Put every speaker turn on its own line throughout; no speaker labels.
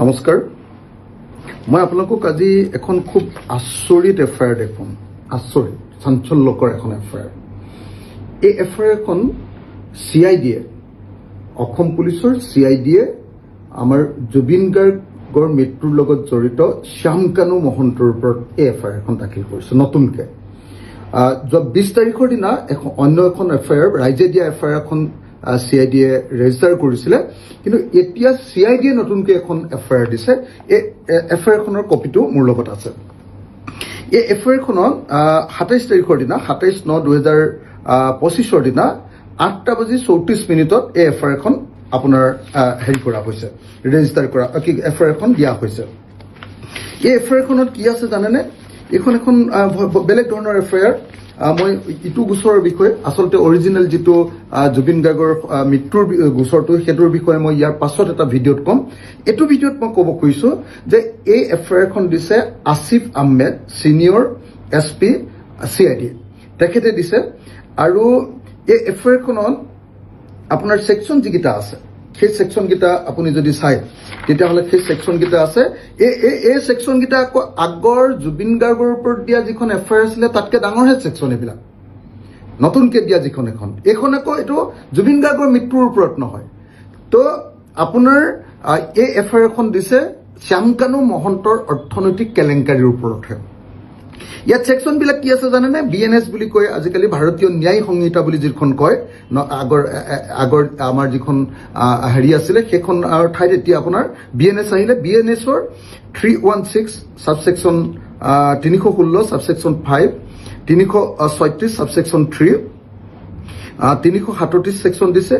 নমস্কাৰ। মই আপোনালোকক আজি এখন খুব আচৰিত এফ আই আৰ দেখুৱাম। আচৰিত, চাঞ্চল্যকৰ এখন এফ আই আৰ এই এফ আই আৰখন চি আই ডিয়ে অসম পুলিচৰ চি আই ডিয়ে আমাৰ জুবিন গাৰ্গৰ মৃত্যুৰ লগত জড়িত শ্যাম কানু মহন্তৰ ওপৰত এই এফ আই আৰখন দাখিল কৰিছে, নতুনকৈ। যোৱা বিছ তাৰিখৰ দিনা এখন অন্য এখন এফ আই আৰ ৰাইজে দিয়া এফ আই আৰ এখন চি আই ডিয়ে ৰেজিষ্টাৰ কৰিছিলে। কিন্তু এতিয়া চি আই ডিয়ে নতুনকৈ এখন এফ আই আৰ দিছে। এই এফ আই আৰখনৰ কপিটো মোৰ লগত আছে। এই এফ আই আৰখনত সাতাইছ তাৰিখৰ দিনা, সাতাইছ ন দুহেজাৰ পঁচিছৰ দিনা, আঠটা বাজি চৌত্ৰিছ মিনিটত এই এফ আই আৰখন আপোনাৰ হেৰি কৰা হৈছে। ৰেজিষ্টাৰ কৰা, কি এফ আই আৰখন দিয়া হৈছে। এই এফ আই আৰখনত কি আছে জানেনে? এইখন এখন বেলেগ ধৰণৰ এফ আই আৰ মই ইটো গোচৰৰ বিষয়ে, আচলতে অৰিজিনেল যিটো জুবিন গাৰ্গৰ মৃত্যুৰ গোচৰটো, সেইটোৰ বিষয়ে মই ইয়াৰ পাছত এটা ভিডিঅ'ত ক'ম। এইটো ভিডিঅ'ত মই ক'ব খুজিছোঁ যে এই এফ আই আৰখন দিছে Asif Ahmed senior S P C I D তেখেতে দিছে। আৰু এই এফ আই আৰখনত আপোনাৰ ছেকশ্যন যিকেইটা আছে সেই ছেকশ্যনকেইটা আপুনি যদি চায় তেতিয়াহ'লে সেই ছেকশ্যনকেইটা আছে। এই এই এই ছেকশ্যনকেইটা আকৌ আগৰ জুবিন গাৰ্গৰ ওপৰত দিয়া যিখন এফ আই আৰ আছিলে তাতকৈ ডাঙৰহে ছেকশ্যন এইবিলাক। নতুনকৈ দিয়া যিখন এখন। এইখন আকৌ এইটো জুবিন গাৰ্গৰ মৃত্যুৰ ওপৰত নহয়। তো আপোনাৰ এই এফ আই আৰখন দিছে শ্যামকানু মহন্তৰ অৰ্থনৈতিক কেলেংকাৰীৰ ওপৰতহে। ইয়াত ছেকশ্যনবিলাক কি আছে জানেনে? বি এন এছ বুলি কয়, আজিকালি ভাৰতীয় ন্যায় সংহিতা বুলি যিখন কয় আগৰ আগৰ আমাৰ যিখন হেৰি আছিলে, সেইখন ঠাইত এতিয়া আপোনাৰ বি এন এছ আহিলে। বি এন এছৰ থ্ৰী ওৱান ছিক্স ছাবছেকশ্যন তিনিশ ষোল্ল ছাবছেকশ্যন ফাইভ তিনিশ ছয়ত্ৰিছ ছাবছেকশ্যন থ্ৰী তিনিশ সাতত্ৰিছ ছেকশ্যন দিছে।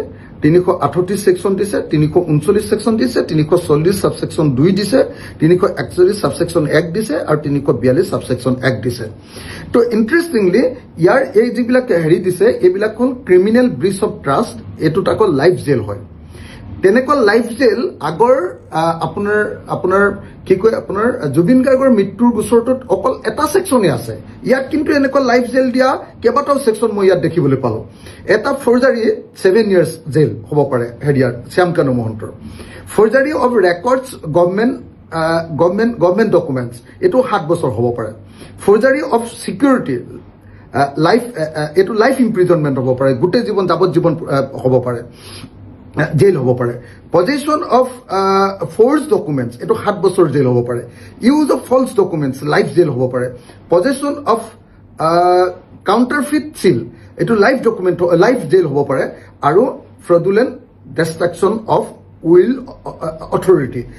তিনিশ আঠত্ৰিছ ছেকশ্যন দিছে, তিনিশ ঊনচল্লিছ ছেকশ্যন দিছে, তিনিশ চল্লিছ ছাবছেকশ্যন দুই দিছে, তিনিশ একচল্লিছ ছাবছেকশ্যন এক দিছে আৰু তিনিশ বিয়াল্লিছ ছাবছেকশ্যন এক দিছে। তো ইণ্টাৰেষ্টিংলি ইয়াৰ এই যিবিলাক হেৰি দিছে, এইবিলাক হ'ল ক্ৰিমিনেল ব্ৰিচ অফ ট্ৰাষ্ট এইটোত আকৌ লাইফ জেল হয়। তেনেকুৱা লাইফ জেল আগৰ আপোনাৰ আপোনাৰ, কি কয়, আপোনাৰ, জুবিন গাৰ্গৰ মৃত্যুৰ গোচৰটোত অকল এটা ছেকশ্যনে আছে। ইয়াত কিন্তু এনেকুৱা লাইফ জেল দিয়া, কেইবাটাও ছেকশ্যন মই ইয়াত দেখিবলৈ পালোঁ। এটা ফৰ্জাৰী ছেভেন ইয়াৰ্ছ জেল হ'ব পাৰে, হেৰিয়াৰ শ্যামকানু মহন্তৰ। Forgery of records government government government documents এইটো সাত বছৰ হ'ব পাৰে। ফৰ্জাৰী অফ চিকিউৰিটি লাইফ এইটো লাইফ ইমপ্ৰিজনমেণ্ট হ'ব পাৰে, গোটেই জীৱন, যাৱজ্জীৱন হ'ব পাৰে। জেইল হ'ব পাৰে। পজিশ্যন অফ ফ'ৰ্চ ডকুমেণ্টছ এইটো সাত বছৰ জেইল হ'ব পাৰে। Use of false documents life jail হ'ব পাৰে। পজিশ্যন অফ কাউণ্টাৰফিট চিল এইটো লাইফ ডকুমেণ্ট লাইফ জেইল হ'ব পাৰে। আৰু fraudulent destruction of will authority